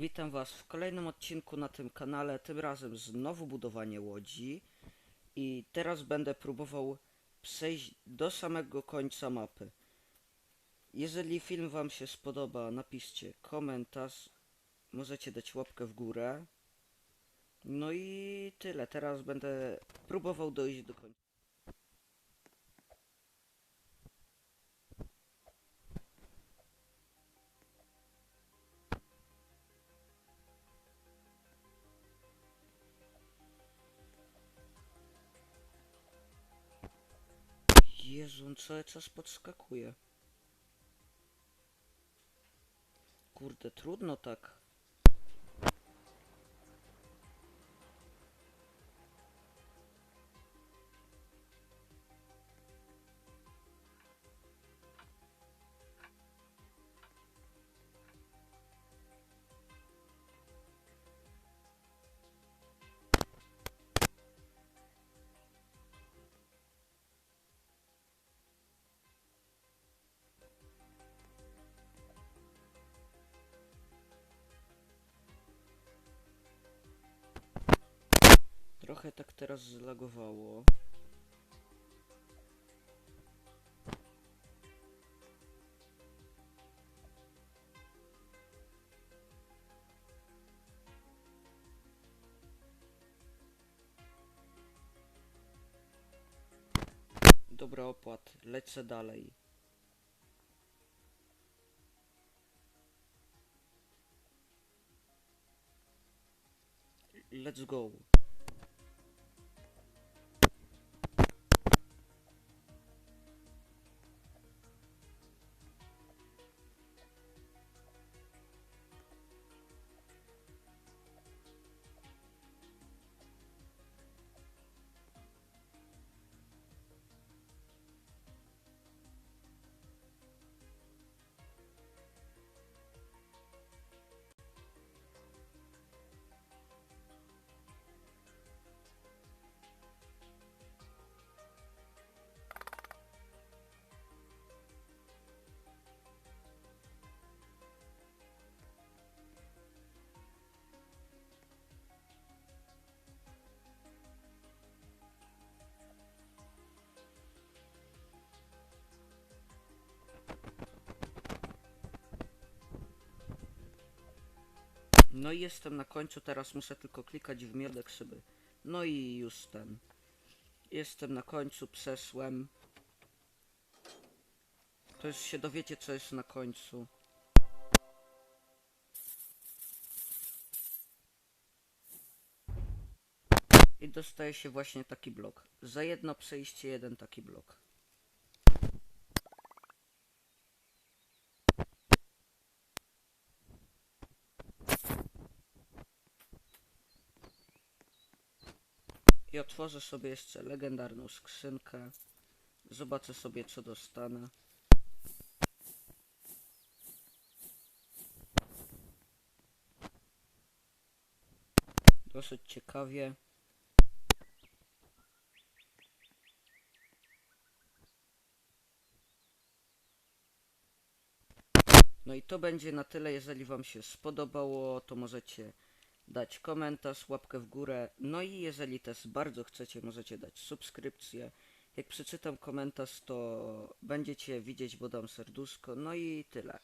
Witam Was w kolejnym odcinku na tym kanale, tym razem znowu budowanie łodzi i teraz będę próbował przejść do samego końca mapy. Jeżeli film Wam się spodoba, napiszcie komentarz, możecie dać łapkę w górę. No i tyle, teraz będę próbował dojść do końca. Jezu, on cały czas podskakuje. Kurde, trudno tak. Trochę tak teraz zlagowało. Dobra opłat, lecę dalej. Let's go. No i jestem na końcu, teraz muszę tylko klikać w miodek szyby. No i już ten. Jestem na końcu, przeszłem. To już się dowiecie, co jest na końcu. I dostaje się właśnie taki blok. Za jedno przejście jeden taki blok. I otworzę sobie jeszcze legendarną skrzynkę. Zobaczę sobie co dostanę. Dosyć ciekawie. No i to będzie na tyle. Jeżeli Wam się spodobało, to możecie dać komentarz, łapkę w górę. No i jeżeli też bardzo chcecie, możecie dać subskrypcję. Jak przeczytam komentarz, to będziecie widzieć, bo dam serduszko. No i tyle.